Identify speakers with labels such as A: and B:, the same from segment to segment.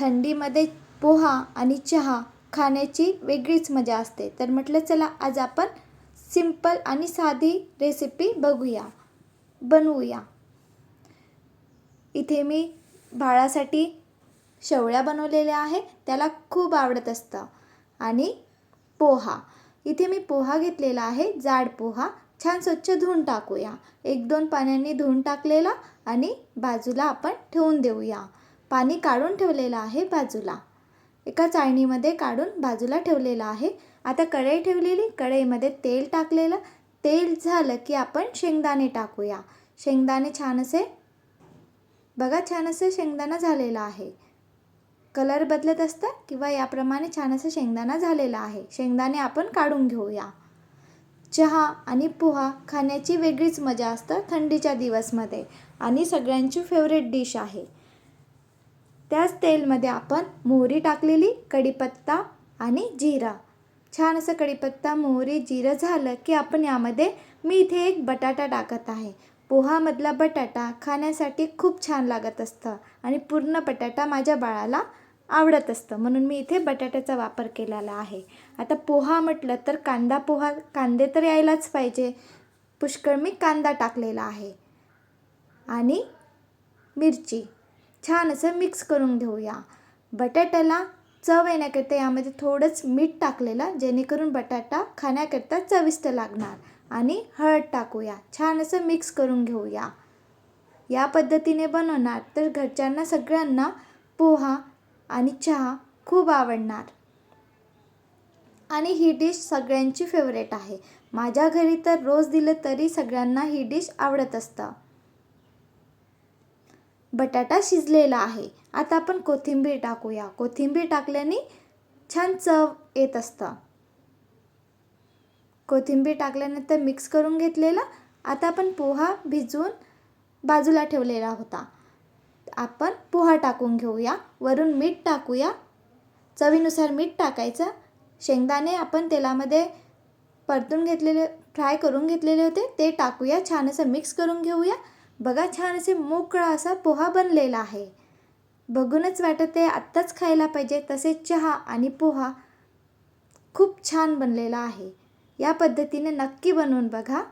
A: थंडीमध्ये पोहा आणि चहा खाण्याची वेगळीच मजा असते. तर म्हटलं चला आज आपण सिंपल आणि साधी रेसिपी बघूया बनवूया. इथे मी बाळासाठी शेवळ्या बनवलेल्या आहे त्याला खूप आवडत असतं. आणि पोहा. इथे मी पोहा घेतलेला आहे जाड पोहा. छान स्वच्छ धुवून टाकूया. एक दोन पाण्याने धुवून टाकलेला आणि बाजूला आपण ठेवून देऊया. पाणी काढून ठेवलेलं आहे बाजूला. एका चाळणीमध्ये काढून बाजूला ठेवलेलं आहे. आता कढई ठेवलेली कढईमध्ये तेल टाकलेलं. तेल झालं की आपण शेंगदाणे टाकूया. शेंगदाणे छान असे बघा छान असे शेंगदाणा झालेला आहे. कलर बदलत असतं किंवा याप्रमाणे छान असं शेंगदाणा झालेला आहे. शेंगदाणे आपण काढून घेऊया. चहा आणि पोहा खाण्याची वेगळीच मजा असतं थंडीच्या दिवसमध्ये. आणि सगळ्यांची फेवरेट डिश आहे. त्याच तेलमध्ये आपण मोहरी टाकलेली कढीपत्ता आणि जिरा. छान असं कढीपत्ता मोहरी जिरं झालं की आपण यामध्ये मी इथे एक बटाटा टाकत आहे. पोहामधला बटाटा खाण्यासाठी खूप छान लागत असतं आणि पूर्ण बटाटा माझ्या बाळाला आवडत असतं. म्हणून मी इथे बटाट्याचा वापर केलेला आहे. आता पोहा म्हटलं तर कांदा पोहा कांदे तर यायलाच पाहिजे. पुष्कळ मी कांदा टाकलेला आहे. आणि मिरची. छान असं मिक्स करून घेऊया. बटाट्याला चव येण्याकरता यामध्ये थोडंच मीठ टाकलेलं जेणेकरून बटाटा खाण्याकरता चविष्ट लागणार. आणि हळद टाकूया. छान असं मिक्स करून घेऊया. या पद्धतीने बनवणार तर घरच्यांना सगळ्यांना पोहा आणि चहा खूप आवडणार. आणि ही डिश सगळ्यांची फेवरेट आहे. माझ्या घरी तर रोज दिलं तरी सगळ्यांना ही डिश आवडत असतं. बटाटा शिजलेला आहे. आता आपण कोथिंबीर टाकूया. कोथिंबीर टाकल्याने छान चव येत असतं. कोथिंबीर टाकल्यानंतर मिक्स करून घेतलेला आता आपण पोहा भिजवून बाजूला ठेवलेला होता. आपण पोहा टाकून घेऊया. वरून मीठ टाकूया. चवीनुसार मीठ टाकायचं. शेंगदाणे आपण तेलामध्ये परतून घेतलेले फ्राय करून घेतलेले होते. ते टाकूया. छान असं मिक्स करून घेऊया. बघा छान असे मोकळा असा पोहा बनलेला आहे. बघूनच वाटत आहे आत्ताच खायला पाहिजे तसेच चहा आणि पोहा खूप छान बनलेला आहे. या पद्धतीने नक्की बनवून बघा.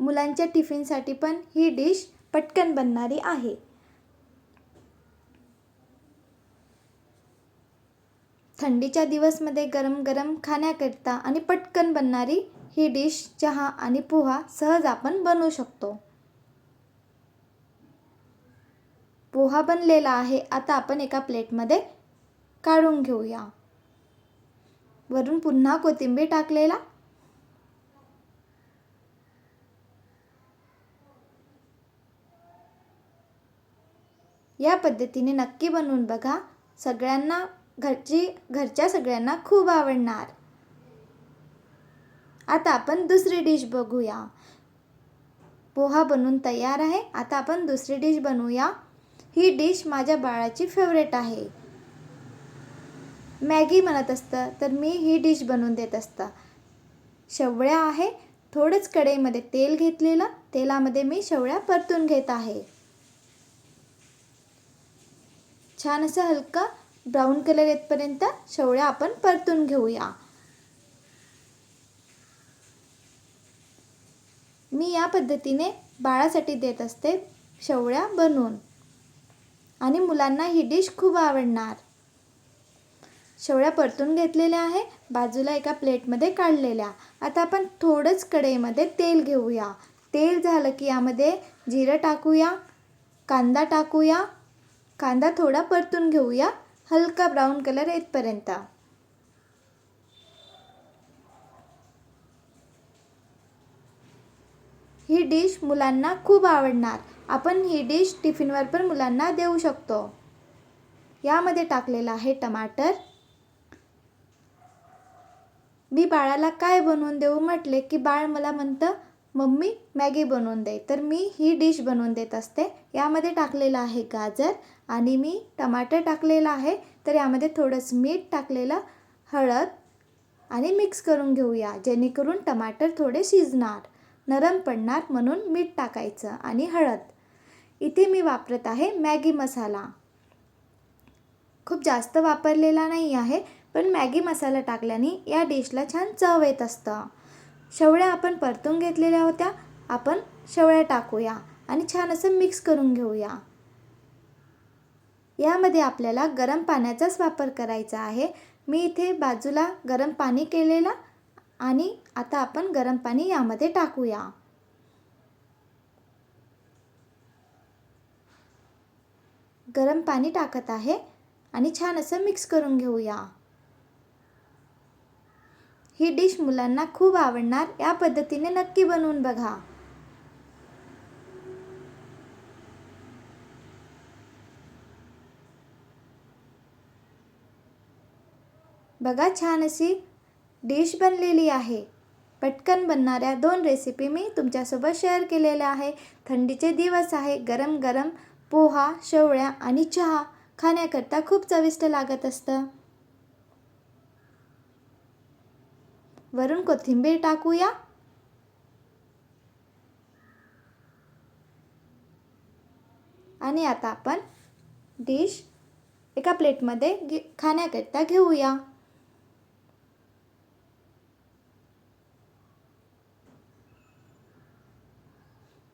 A: मुलांच्या टिफिनसाठी पण ही डिश पटकन बनणारी आहे. थंडीच्या दिवसमध्ये गरम गरम खाण्याकरिता आणि पटकन बनणारी ही डिश चहा आणि पोहा सहज आपण बनवू शकतो. पोहा बनलेला आहे. आता आपण एका प्लेटमध्ये काढून घेऊया. वरून पुन्हा कोथिंबीर टाकलेला. या पद्धतीने नक्की बनवून बघा. सगळ्यांना घरची घरच्या सगळ्यांना खूप आवडणार. आता आपण दुसरी डिश बघूया. पोहा बनवून तयार आहे. आता आपण दुसरी डिश बनवूया ही डिश माझ्या बाळाची फेवरेट आहे. मॅगी म्हणत असतं तर मी ही डिश बनवून देत असतं. शेवळ्या आहे. थोडंच कढईमध्ये तेल घेतलेलं. तेलामध्ये मी शेवळ्या परतून घेत आहे. छान असं हलका ब्राऊन कलर येतपर्यंत शेवळ्या आपण परतून घेऊया. मी या पद्धतीने बाळासाठी देत असते शेवळ्या बनवून. आणि मुलांना ही डिश खूप आवडणार. शेवळ्या परतून घेतलेल्या आहे बाजूला एका प्लेटमध्ये काढलेल्या. आता आपण थोडंच कढईमध्ये तेल घेऊया. तेल झालं की यामध्ये जिरं टाकूया कांदा टाकूया कांदा थोडा परतून घेऊया हलका ब्राऊन कलर येतपर्यंत. ही डिश मुलांना खूप आवडणार. आपण ही डिश टिफिनवर पण मुलांना देऊ शकतो. यामध्ये टाकलेलं आहे टमाटर. मी बाळाला काय बनवून देऊ म्हटले की बाळ मला म्हणतं मम्मी मॅगी बनवून दे. तर मी ही डिश बनवून देत असते. यामध्ये टाकलेलं आहे गाजर आणि मी टमाटर टाकलेलं आहे. तर यामध्ये थोडंसं मीठ टाकलेलं हळद आणि मिक्स करून घेऊया जेणेकरून टमाटर थोडे शिजणार. नरम पडणार म्हणून मीठ टाकायचं आणि हळद. इथे मी वापरत आहे मॅगी मसाला. खूप जास्त वापरलेला नाही आहे पण मॅगी मसाला टाकल्याने या डिशला छान चव येत असतं. शेवळ्या आपण परतून घेतलेल्या होत्या आपण शेवळ्या टाकूया आणि छान असं मिक्स करून घेऊया. यामध्ये आपल्याला गरम पाण्याचाच वापर करायचा आहे. मी इथे बाजूला गरम पाणी केलेलं आणि आता आपण गरम पाणी यामध्ये टाकूया. गरम पाणी टाकत आहे आणि छान असं मिक्स करून घेऊया. ही डिश मुलांना खूप आवडणार या पद्धतीने नक्की बनवून बघा. बघा छान अशी डिश बनलेली आहे. पटकन बनणाऱ्या दोन रेसिपी मी तुमच्यासोबत शेअर केलेल्या आहे. थंडीचे दिवस आहे. गरम गरम पोहा शेवळ्या आणि चहा खाण्याकरता खूप चविष्ट लागत असतं. वरून कोथिंबीर टाकूया. आणि आता आपण डिश एका प्लेटमध्ये घे खाण्याकरता घेऊया.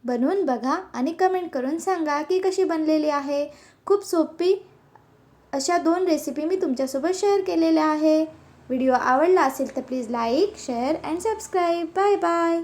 A: बनवून बघा आणि कमेंट करून सांगा की कशी बनलेली आहे. खूप सोपी अशा दोन रेसिपी मी तुमच्यासोबत शेअर केलेल्या आहे. व्हिडिओ आवडला असेल तर please like share and subscribe bye bye